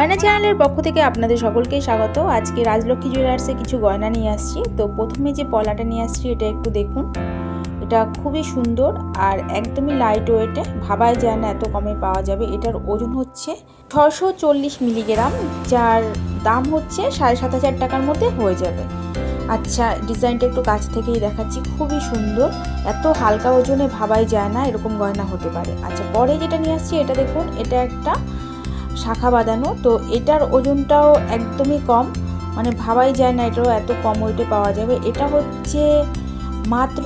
আয়না চ্যানেলের পক্ষ থেকে আপনাদের সকলকে স্বাগত। আজকে রাজলক্ষ্মী জুয়েলার্সে কিছু গয়না নিয়ে আসছি। তো প্রথমে যে পলাটা নিয়ে আসছি, এটা একটু দেখুন। এটা খুবই সুন্দর আর একদমই লাইট ওয়েটে ভাবাই যায় না এত কমে পাওয়া যাবে। এটার ওজন হচ্ছে ছশো চল্লিশ মিলিগ্রাম, যার দাম হচ্ছে সাড়ে সাত হাজার টাকার মধ্যে হয়ে যাবে। আচ্ছা ডিজাইনটা একটু কাছ থেকেই দেখাচ্ছি। খুবই সুন্দর। এত হালকা ওজনে ভাবাই যায় না, এরকম গয়না হতে পারে। আচ্ছা পরে যেটা নিয়ে আসছি, এটা দেখুন, এটা একটা শাখা বাঁধানো, তো এটার ওজনটাও একদমই কম। মানে ভাবাই যায় না এটাও এত কম ওয়েটে পাওয়া যাবে। এটা হচ্ছে মাত্র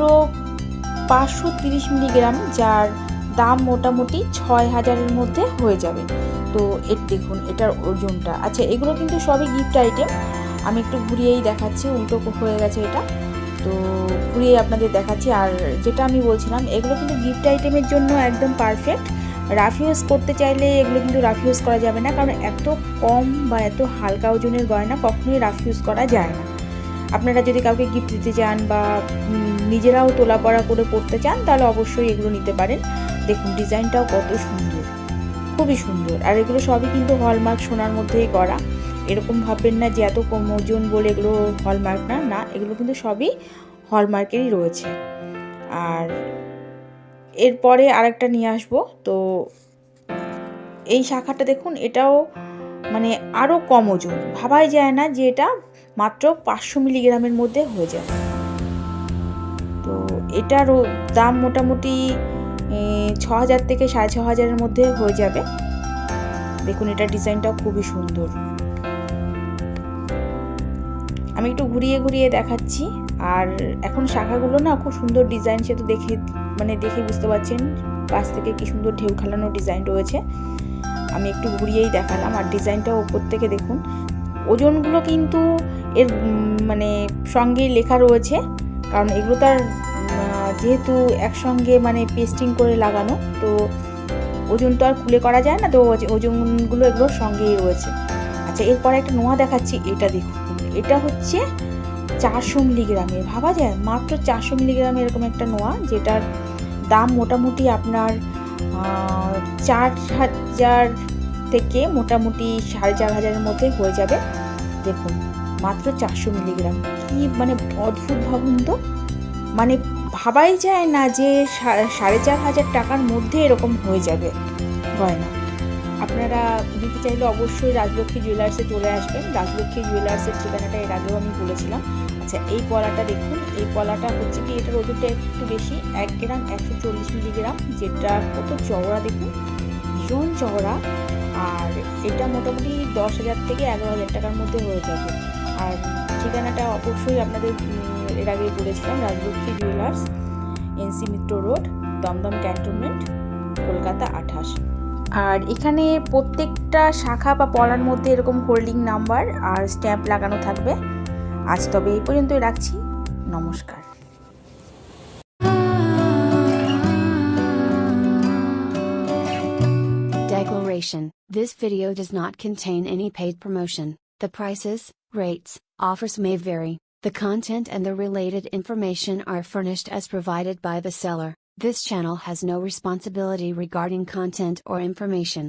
পাঁচশো তিরিশ মিলিগ্রাম, যার দাম মোটামুটি ছয় হাজারের মধ্যে হয়ে যাবে। তো এর দেখুন, এটার ওজনটা। আচ্ছা এগুলো কিন্তু সবই গিফট আইটেম আমি একটু ঘুরিয়েই দেখাচ্ছি, উল্টো হয়ে গেছে এটা। তো ঘুরিয়ে আপনাদের দেখাচ্ছি। আর যেটা আমি বলছিলাম, এগুলো কিন্তু গিফট আইটেমের জন্য একদম পারফেক্ট রাফ ইউজ করতে চাইলে এগুলো কিন্তু রাফ ইউজ করা যাবে না, কারণ এত কম বা এত হালকা ওজনের গয়না কখনোই রাফ ইউজ করা যায় না। আপনারা যদি কাউকে গিফট দিতে চান বা নিজেরাও তোলা পড়া করে পড়তে চান, তাহলে অবশ্যই এগুলো নিতে পারেন। দেখুন, ডিজাইনটাও কত সুন্দর, খুবই সুন্দর। আর এগুলো সবই কিন্তু হলমার্ক সোনার মধ্যেই করা। এরকম ভাববেন না যে এত কম ওজন বলে এগুলো হলমার্ক না না, এগুলো কিন্তু সবই হলমার্কেরই রয়েছে। আর এরপরে আরেকটা নিয়ে আসব। তো এই শাখাটা দেখুন, এটাও মানে আরও কম ওজন। ভাবাই যায় না যে এটা মাত্র পাঁচশো মিলিগ্রামের মধ্যে হয়ে যায় তো এটারও দাম মোটামুটি ছ হাজার থেকে সাড়ে ছ হাজারের মধ্যে হয়ে যাবে। দেখুন এটা ডিজাইনটাও খুবই সুন্দর। আমি একটু ঘুরিয়ে ঘুরিয়ে দেখাচ্ছি। আর এখন শাখাগুলো না খুব সুন্দর ডিজাইন সে তো দেখে মানে দেখে বুঝতে পারছেন পাশ থেকে কি সুন্দর ঢেউ খেলানো ডিজাইন রয়েছে। আমি একটু ঘুরিয়েই দেখালাম, আর ডিজাইনটা ওপর থেকে দেখুন। ওজনগুলো কিন্তু এর মানে সঙ্গেই লেখা রয়েছে, কারণ এগুলো তার যেহেতু একসঙ্গে মানে পেস্টিং করে লাগানো, তো ওজন তো আর খুলে করা যায় না, তো ওজনগুলো এগুলোর সঙ্গেই রয়েছে। আচ্ছা এরপরে একটা নোয়া দেখাচ্ছি, এটা দেখুন। এটা হচ্ছে চারশো মিলিগ্রামের, ভাবা যায়? মাত্র চারশো মিলিগ্রামের এরকম একটা নোয়া, যেটার দাম মোটামুটি আপনার চার হাজার থেকে মোটামুটি সাড়ে চার হাজারের মধ্যে হয়ে যাবে। দেখুন, মাত্র চারশো মিলিগ্রাম। কি মানে অদ্ভুত ভাবুন তো। মানে ভাবাই যায় না যে সাড়ে চার হাজার টাকার মধ্যে এরকম হয়ে যাবে। গয়না আপনারা নিতে চাইলে অবশ্যই রাজলক্ষ্মী জুয়েলার্সে চলে আসবেন। রাজলক্ষ্মী জুয়েলার্সের ঠিকানাটা এর আগেও আমি বলেছিলাম। আচ্ছা এই পলাটা দেখুন। এই পলাটা হচ্ছে কি, এটার ওজনটা একটু বেশি, এক গ্রাম একশো চল্লিশ মিলিগ্রাম, যেটা কত চওড়া দেখুন? ভীষণ চওড়া। আর এটা মোটামুটি দশ হাজার থেকে এগারো হাজার টাকার মধ্যে হয়ে যাবে। আর ঠিকানাটা অবশ্যই আপনাদের এর আগে বলেছিলাম, Rajlakshmi jewellers NC Mitra road, Dum Dum cantonment, Kolkata আঠাশ। আর এখানে প্রত্যেকটা শাখা বা পড়ার মধ্যে এরকম হোল্ডিং নাম্বার আর স্ট্যাম্প লাগানো থাকবে আজ তবে এই পর্যন্তই রাখছি নমস্কার Declaration This video does not contain any paid promotion. The prices, rates, offers may vary. The content and the related information are furnished as provided by the seller. This channel has no responsibility regarding content or information.